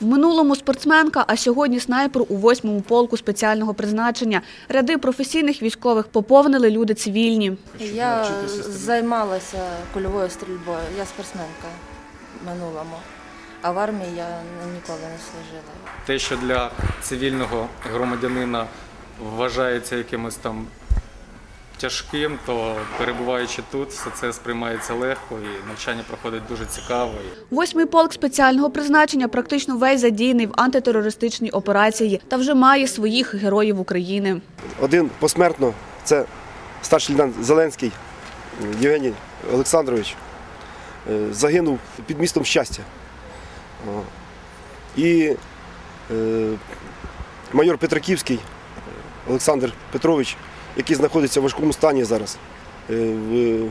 В минулому спортсменка, а сьогодні снайпер у 8-му полку спеціального призначення. Ряди професійних військових поповнили люди цивільні. Я займалася кульовою стрільбою. Я спортсменка в минулому. А в армії я ніколи не служила. те, що для цивільного громадянина вважається якимось там тяжким, то перебуваючи тут, все це сприймається легко і навчання проходить дуже цікаво. Восьмий полк спеціального призначення практично весь задіяний в антитерористичній операції та вже має своїх героїв України. Один посмертно це старший лейтенант Зеленський Євгеній Олександрович. Е, Загинув під містом щастя. І е, майор Петраківський Олександр Петрович, який знаходиться в важкому стані зараз е,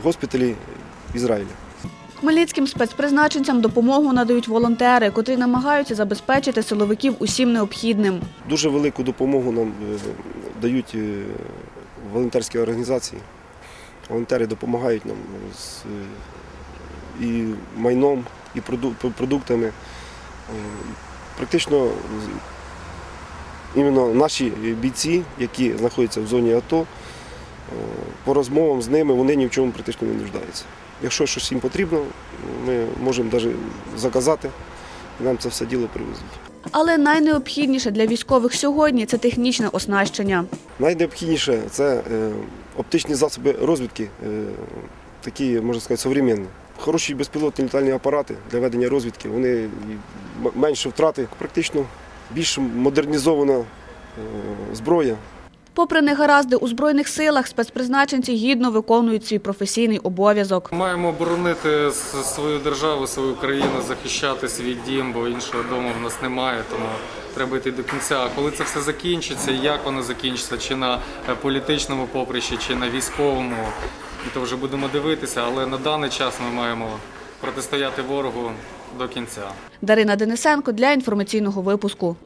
в госпіталі Ізраїля. Хмельницьким спецпризначенцям допомогу надають волонтери, котрі намагаються забезпечити силовиків усім необхідним. Дуже велику допомогу нам е, дають е, волонтерські організації. Волонтери допомагають нам з і майном, і продуктами. Практично іменно наші бійці, які знаходяться в зоні АТО, е, по розмовам з ними вони ні в чому практично не нуждаються. Якщо щось їм потрібно, ми можемо навіть заказати, і нам це все діло привезуть. Але найнеобхідніше для військових сьогодні це технічне оснащення. Найнеобхідніше це е, оптичні засоби розвідки, е, такі, можна сказати, современні. Хороші безпілотні літальні апарати для ведення розвідки, вони менше втрати, практично більш модернізована е, зброя. Попри негаразди у збройних силах, спецпризначенці гідно виконують свій професійний обов'язок. маємо боронити свою державу, свою країну, захищати свій дім, бо іншого дому в нас немає, тому треба йти до кінця. А коли це все закінчиться, як воно закінчиться, чи на е, політичному поприщі, чи на військовому, то вже будемо дивитися, але на даний час ми маємо протистояти ворогу до кінця. Дарина Денисенко для інформаційного випуску.